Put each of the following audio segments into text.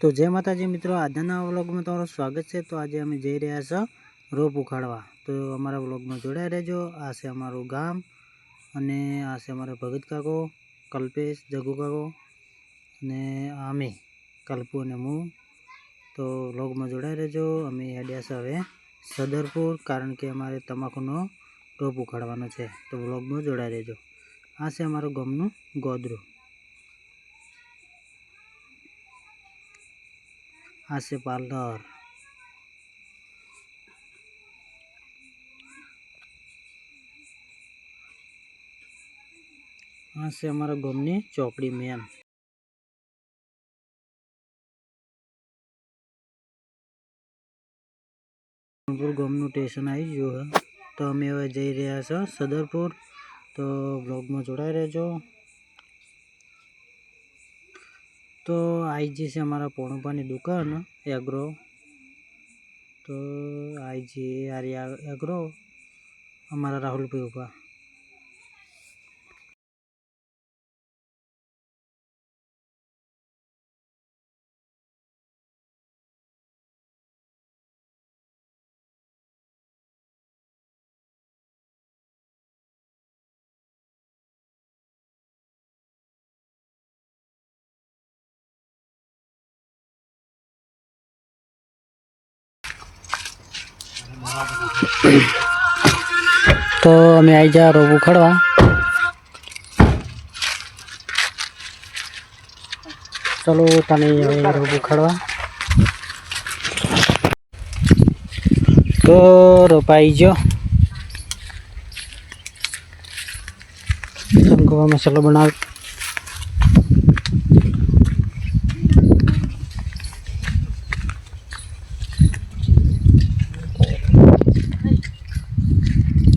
તો જય માતાજી મિત્રો, આજના વ્લોગમાં તમારું સ્વાગત છે. તો આજે અમે જઈ રહ્યા છો રોપ ઉખાડવા. તો અમારા વ્લોગમાં જોડાઈ રહેજો. આ છે અમારું ગામ અને આ છે અમારા ભગત કાકો, કલ્પેશ, જગુ કાકો અને અમે, કલ્પુ અને હું તો વ્લોગમાં જોડાઈ રહેજો. અમે હેડ્યા છે હવે સદરપુર, કારણ કે અમારે તમાકુનો રોપ ઉખાડવાનો છે. તો વ્લોગમાં જોડાઈ રહેજો. આ છે અમારું ગામનું ગોદરું. આ છે પાર્લર આ છે અમારા ગામની ચોપડી મેન. ગામનું સ્ટેશન આવી ગયું તો અમે હવે જઈ રહ્યા છો સદરપુર. તો બ્લોગમાં જોડાઈ રહેજો. તો આઈજી છે અમારા પોણુપાની દુકાન એગ્રો તો આઈજી આર્યા એગ્રો અમારા રાહુલભાઈ ઊભા તો અમે આવી જા રોબ ઉખાડવા ચલો તમે હવે રોબ ઉખાડવા તો રોપાઈ ગયો. શંકવા મસાલો બનાવ.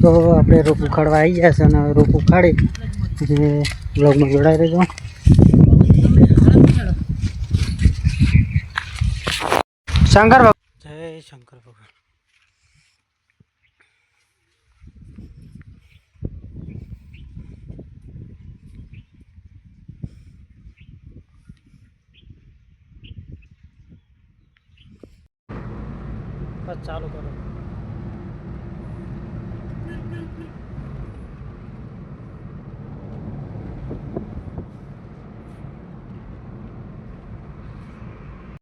તો આપણે રોપ ઉખાડવા આવી ગયા છે અને રોપ ઉખાડી અને બ્લોગમાં જોડાઈ દેજો શંકર ભગવાન જય શંકર ભગવાન. ચાલુ કરો.